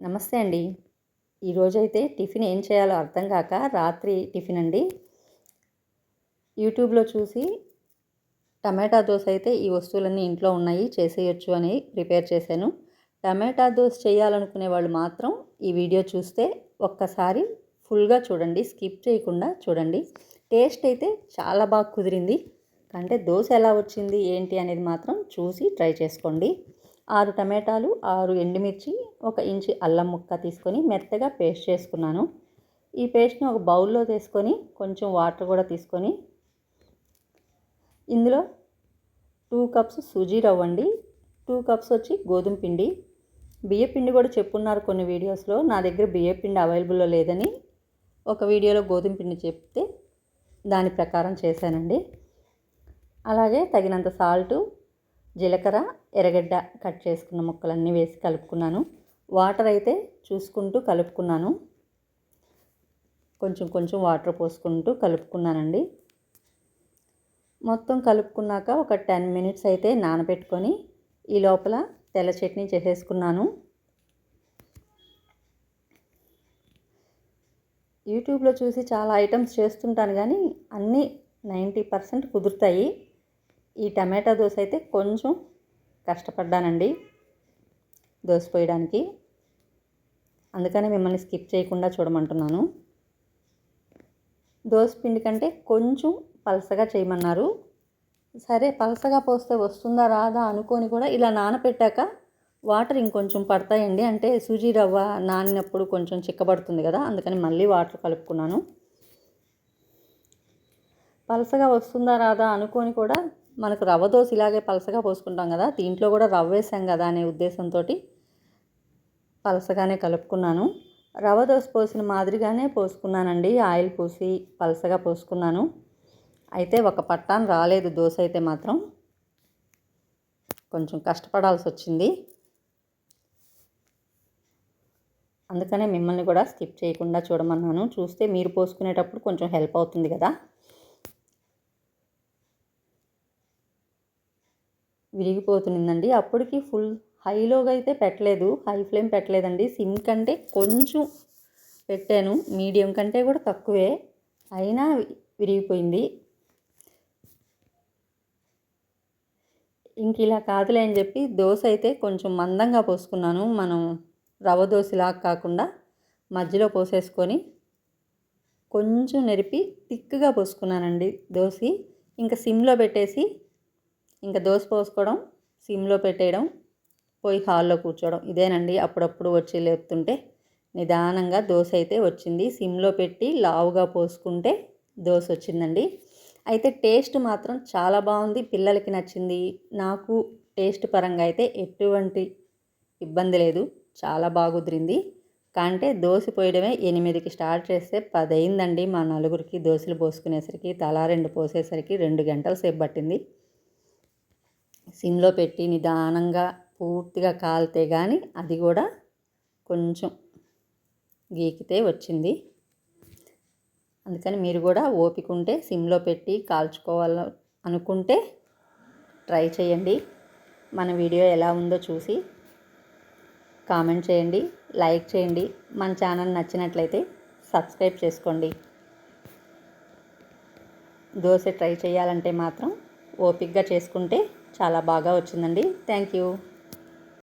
నమస్తే అండి. ఈరోజైతే టిఫిన్ ఏం చేయాలో అర్థం కాక రాత్రి టిఫిన్ అండి. యూట్యూబ్లో చూసి టమాటా దోశ అయితే ఈ వస్తువులన్నీ ఇంట్లో ఉన్నాయి చేసేయచ్చు అని ప్రిపేర్ చేశాను. టమాటా దోశ చేయాలనుకునే వాళ్ళు మాత్రం ఈ వీడియో చూస్తే ఒక్కసారి ఫుల్గా చూడండి స్కిప్ చేయకుండా చూడండి. టేస్ట్ అయితే చాలా బాగా కుదిరింది. అంటే దోశ ఎలా వచ్చింది ఏంటి అనేది మాత్రం చూసి ట్రై చేసుకోండి. ఆరు టమాటాలు ఆరు ఎండుమిర్చి ఒక ఇంచి అల్లం ముక్క తీసుకొని మెత్తగా పేస్ట్ చేసుకున్నాను. ఈ పేస్ట్ని ఒక బౌల్లో తీసుకొని కొంచెం వాటర్ కూడా తీసుకొని ఇందులో టూ కప్స్ సూజీ రవ్వ అండి టూ కప్స్ వచ్చి గోధుమ పిండి. బియ్య పిండి కూడా చెప్పున్నారు కొన్ని వీడియోస్లో నా దగ్గర బియ్య పిండి అవైలబుల్లో లేదని. ఒక వీడియోలో గోధుమ పిండి చెప్తే దాని ప్రకారం చేశానండి. అలాగే తగినంత సాల్టు జీలకర్ర ఎర్రగడ్డ కట్ చేసుకున్న ముక్కలన్నీ వేసి కలుపుకున్నాను. వాటర్ అయితే చూసుకుంటూ కలుపుకున్నాను. కొంచెం కొంచెం వాటర్ పోసుకుంటూ కలుపుకున్నానండి. మొత్తం కలుపుకున్నాక ఒక టెన్ మినిట్స్ అయితే నానబెట్టుకొని ఈ లోపల తెల్ల చట్నీ చేసేసుకున్నాను. యూట్యూబ్లో చూసి చాలా ఐటమ్స్ చేస్తుంటాను కానీ అన్నీ నైంటీ పర్సెంట్ కుదురుతాయి. ఈ టమాటా దోశ అయితే కొంచెం కష్టపడ్డానండి దోశ పోయడానికి. అందుకనే మిమ్మల్ని స్కిప్ చేయకుండా చూడమంటున్నాను. దోశ పిండి కంటే కొంచెం పలసగా చేయమన్నారు. సరే పలసగా పోస్తే వస్తుందా రాదా అనుకొని కూడా ఇలా నానపెట్టాక వాటర్ ఇంకొంచెం పడతాయండి. అంటే సూజీ రవ్వ నానినప్పుడు కొంచెం చిక్కబడుతుంది కదా అందుకని మళ్ళీ వాటర్ కలుపుకున్నాను. పలసగా వస్తుందా రాదా అనుకొని కూడా మనకు రవ్వ దోశ ఇలాగే పలసగా పోసుకుంటాం కదా దీంట్లో కూడా రవ్వ వేసాం కదా అనే ఉద్దేశంతో పలసగానే కలుపుకున్నాను. రవ్వ దోశ పోసిన మాదిరిగానే పోసుకున్నానండి. ఆయిల్ పోసి పలసగా పోసుకున్నాను. అయితే ఒక పట్టాన్ రాలేదు దోశ అయితే మాత్రం. కొంచెం కష్టపడాల్సి వచ్చింది. అందుకనే మిమ్మల్ని కూడా స్కిప్ చేయకుండా చూడమన్నాను. చూస్తే మీరు పోసుకునేటప్పుడు కొంచెం హెల్ప్ అవుతుంది కదా. విరిగిపోతుందండి. అప్పటికి ఫుల్ హైలోగా అయితే పెట్టలేదు. హై ఫ్లేమ్ పెట్టలేదండి. సిమ్ కంటే కొంచెం పెట్టాను. మీడియం కంటే కూడా తక్కువే. అయినా విరిగిపోయింది. ఇంక ఇలా కాదులే అని చెప్పి దోశ అయితే కొంచెం మందంగా పోసుకున్నాను. మనం రవ్వ దోశలా కాకుండా మధ్యలో పోసేసుకొని కొంచెం నెరిపి తిక్కుగా పోసుకున్నానండి దోశ. ఇంకా సిమ్లో పెట్టేసి ఇంకా దోశ పోసుకోవడం సిమ్లో పెట్టేయడం పోయి హాల్లో కూర్చోవడం ఇదేనండి. అప్పుడప్పుడు వచ్చి లేపుతుంటే నిదానంగా దోశ అయితే వచ్చింది. సిమ్లో పెట్టి లావుగా పోసుకుంటే దోశ వచ్చిందండి. అయితే టేస్ట్ మాత్రం చాలా బాగుంది. పిల్లలకి నచ్చింది. నాకు టేస్ట్ పరంగా అయితే ఎటువంటి ఇబ్బంది లేదు. చాలా బాగుదిరింది కాంటే దోశ పోయడమే ఎనిమిదికి స్టార్ట్ చేస్తే పది అయిందండి మా నలుగురికి దోశలు పోసుకునేసరికి తలా రెండు పోసేసరికి రెండు గంటల సేపు పట్టింది. సిమ్లో పెట్టి నిదానంగా పూర్తిగా కాలితే కానీ అది కూడా కొంచెం గీకితే వచ్చింది. అందుకని మీరు కూడా ఓపిక ఉంటే సిమ్లో పెట్టి కాల్చుకోవాలి అనుకుంటే ట్రై చేయండి. మన వీడియో ఎలా ఉందో చూసి కామెంట్ చేయండి లైక్ చేయండి. మన ఛానల్ నచ్చినట్లయితే సబ్స్క్రైబ్ చేసుకోండి. దోశ ట్రై చేయాలంటే మాత్రం ఓపిక్గా చేసుకుంటే చాలా బాగా వచ్చిందండి. Thank you.